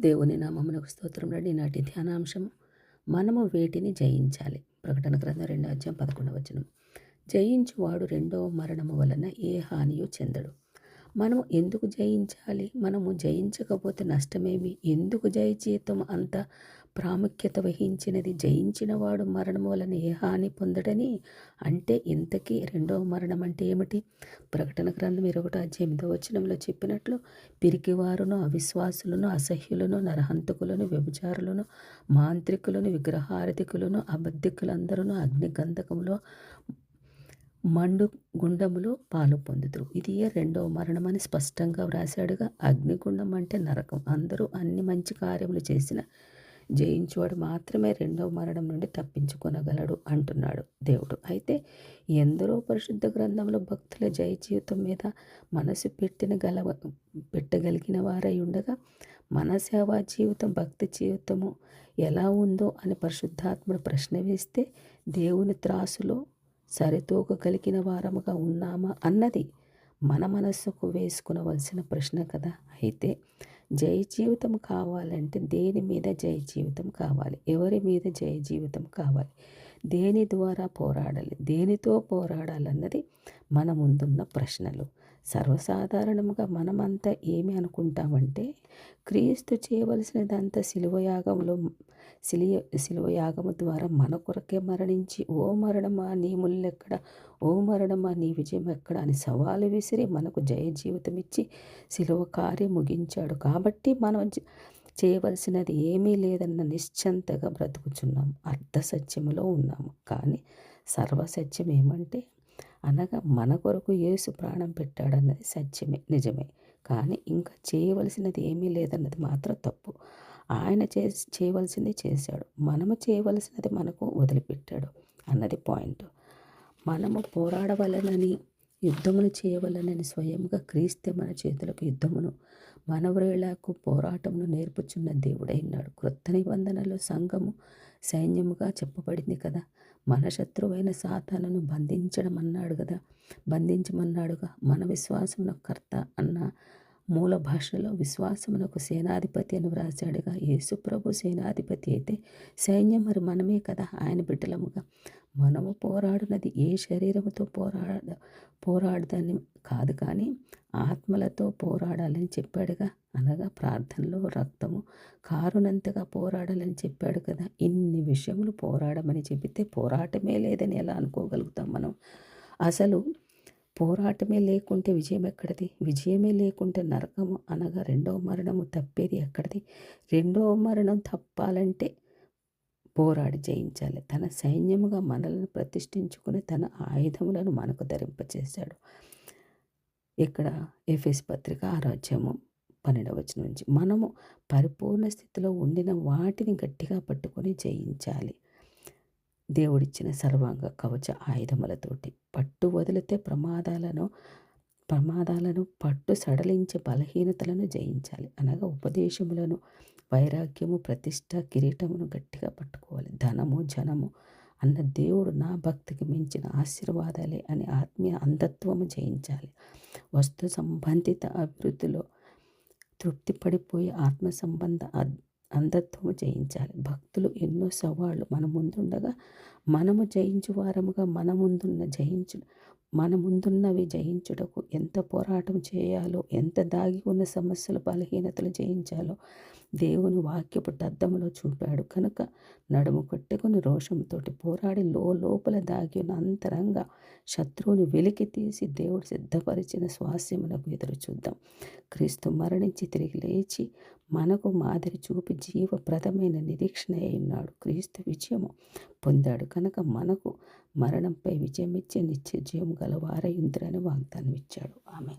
దేవుని నామమునకు స్తోత్రం రండి. నాటి ధ్యానాంశం మనము వేటిని జయించాలి? ప్రకటన గ్రంథం రెండో అధ్యాయం పదకొండవ వచనం. జయించువాడు రెండో మరణము వలన ఏ హానియు చెందడు. మనము ఎందుకు జయించాలి? మనము జయించకపోతే నష్టమేమి? ఎందుకు జయ జీతం అంత ప్రాముఖ్యత వహించినది. జయించినవాడు మరణం వలన ఏ హాని పొందడని? అంటే ఇంతకీ రెండవ మరణం అంటే ఏమిటి? ప్రకటన గ్రంథం ఇరొకటి అధ్యాయంతో వచనంలో చెప్పినట్లు పిరికివారును అవిశ్వాసులను అసహ్యులను నరహంతకులను వ్యభిచారులను మాంత్రికులను విగ్రహారధికులను అబద్ధికులందరూ అగ్నిగంధకంలో మండు గుండములో పాలు పొందుతురు ఇది రెండవ మరణం అని స్పష్టంగా వ్రాశాడుగా. అగ్నిగుండం అంటే నరకం. అందరూ అన్ని మంచి కార్యములు చేసిన జయించువాడు మాత్రమే రెండవ మరణం నుండి తప్పించుకొనగలడు అంటున్నాడు దేవుడు. అయితే ఎందరో పరిశుద్ధ గ్రంథంలో భక్తుల జయ జీవితం మీద మనసు పెట్టిన గల పెట్టగలిగిన వారై ఉండగా మన సేవా జీవితం భక్తి జీవితము ఎలా ఉందో అని పరిశుద్ధాత్ముడు ప్రశ్న వేస్తే దేవుని త్రాసులో సరితూగగలిగిన వారముగా ఉన్నామా అన్నది మన మనస్సుకు వేసుకునవలసిన ప్రశ్న కదా. అయితే జయ జీవితం కావాలంటే దేని మీద జయ జీవితం కావాలి? ఎవరి మీద జయ జీవితం కావాలి? దేని ద్వారా పోరాడాలి దేనితో పోరాడాలన్నది మన ముందున్న ప్రశ్నలు. సర్వసాధారణంగా మనమంతా ఏమి అనుకుంటామంటే క్రీస్తు చేయవలసినదంతా శిలువయాగంలో శిలియ శిలువయాగము ద్వారా మన కొరకే మరణించి ఓ మరణమా నీ ముళ్ళెక్కడ ఓ మరణమా నీ విజయం ఎక్కడ? అని సవాలు విసిరి మనకు జయ జీవితం ఇచ్చి శిలువ కార్యం ముగించాడు. కాబట్టి మనం చేయవలసినది ఏమీ లేదన్న నిశ్చంతగా బ్రతుకుచున్నాం అర్ధ సత్యములో ఉన్నాము. కానీ సర్వసత్యం ఏమంటే అనగా మన కొరకు యేసు ప్రాణం పెట్టాడన్నది సత్యమే నిజమే. కానీ ఇంకా చేయవలసినది ఏమీ లేదన్నది మాత్రం తప్పు. ఆయన చే చేయవలసింది చేశాడు. మనము చేయవలసినది మనకు వదిలిపెట్టాడు అన్నది పాయింట్. మనము పోరాడవలనని యుద్ధమును చేయవలనని స్వయంగా క్రీస్తే మన చేతులకు యుద్ధమును మనవరేళకు పోరాటమును నేర్పుచున్న దేవుడైనాడు క్రొత్త నిబంధనలో సంఘము సైన్యముగా చెప్పబడింది కదా. మన శత్రువైన సాతానను బంధించడం అన్నాడు కదా. బంధించమన్నాడుగా. మన విశ్వాసమున కర్త అన్న మూల భాషలో విశ్వాసమునకు సేనాధిపతి అని వ్రాసాడుగా యేసుప్రభు సేనాధిపతి అయితే సైన్యం మరి మనమే కదా ఆయన బిడ్డలముగా. మనము పోరాడినది ఏ శరీరముతో పోరాడ పోరాడదని కాదు కానీ ఆత్మలతో పోరాడాలని చెప్పాడుగా. అనగా ప్రార్థనలో రక్తము కారునంతగా పోరాడాలని చెప్పాడు కదా. ఇన్ని విషయములు పోరాడమని చెబితే పోరాటమే లేదని ఎలా అనుకోగలుగుతాం మనం? అసలు పోరాటమే లేకుంటే విజయం ఎక్కడిది? విజయమే లేకుంటే నరకము అనగా రెండవ మరణము తప్పేది ఎక్కడిది? రెండవ మరణం తప్పాలంటే పోరాడి జయించాలి. తన సైన్యముగా మనల్ని ప్రతిష్ఠించుకుని తన ఆయుధములను మనకు ధరింపచేశాడు. ఇక్కడ ఎఫ్ఎస్ పత్రిక ఆరోగ్యము పన్నెండవచన నుంచి. మనము పరిపూర్ణ స్థితిలో ఉండిన వాటిని గట్టిగా పట్టుకొని జయించాలి. దేవుడిచ్చిన సర్వాంగ కవచ ఆయుధములతోటి పట్టు వదిలితే ప్రమాదాలను ప్రమాదాలను పట్టు సడలించే బలహీనతలను జయించాలి. అనగా ఉపదేశములను వైరాగ్యము ప్రతిష్ట కిరీటమును గట్టిగా పట్టుకోవాలి. ధనము జనము అన్న దేవుడు నా భక్తికి మించిన ఆశీర్వాదాలే అని ఆత్మీయ అంధత్వము జయించాలి. వస్తు సంబంధిత అభివృద్ధిలో తృప్తి పడిపోయి ఆత్మ సంబంధ అంధత్వము జయించాలి. భక్తులు ఎన్నో సవాళ్ళు మన ముందుండగా మనము జయించు వారముగా మన ముందున్న జయించు మన ముందున్నవి జయించుటకు ఎంత పోరాటం చేయాలో ఎంత దాగి ఉన్న సమస్యలు బలహీనతలు జయించాలో దేవుని వాక్యపు దద్దములో చూపాడు. కనుక నడుము కొట్టుకుని రోషంతోటి పోరాడి లో లోపల దాగి ఉన్న అంతరంగా శత్రువుని వెలికి తీసి దేవుడు సిద్ధపరిచిన స్వాస్యమునకు ఎదురు చూద్దాం. క్రీస్తు మరణించి తిరిగి లేచి మనకు మాదిరి చూపి జీవప్రదమైన నిరీక్షణ ఉన్నాడు. క్రీస్తు విజయము పొందాడు. కనుక మనకు మరణంపై విజయం ఇచ్చే నిత్య జీవం గల వారయుంద్రని వాగ్దానం ఇచ్చాడు ఆమె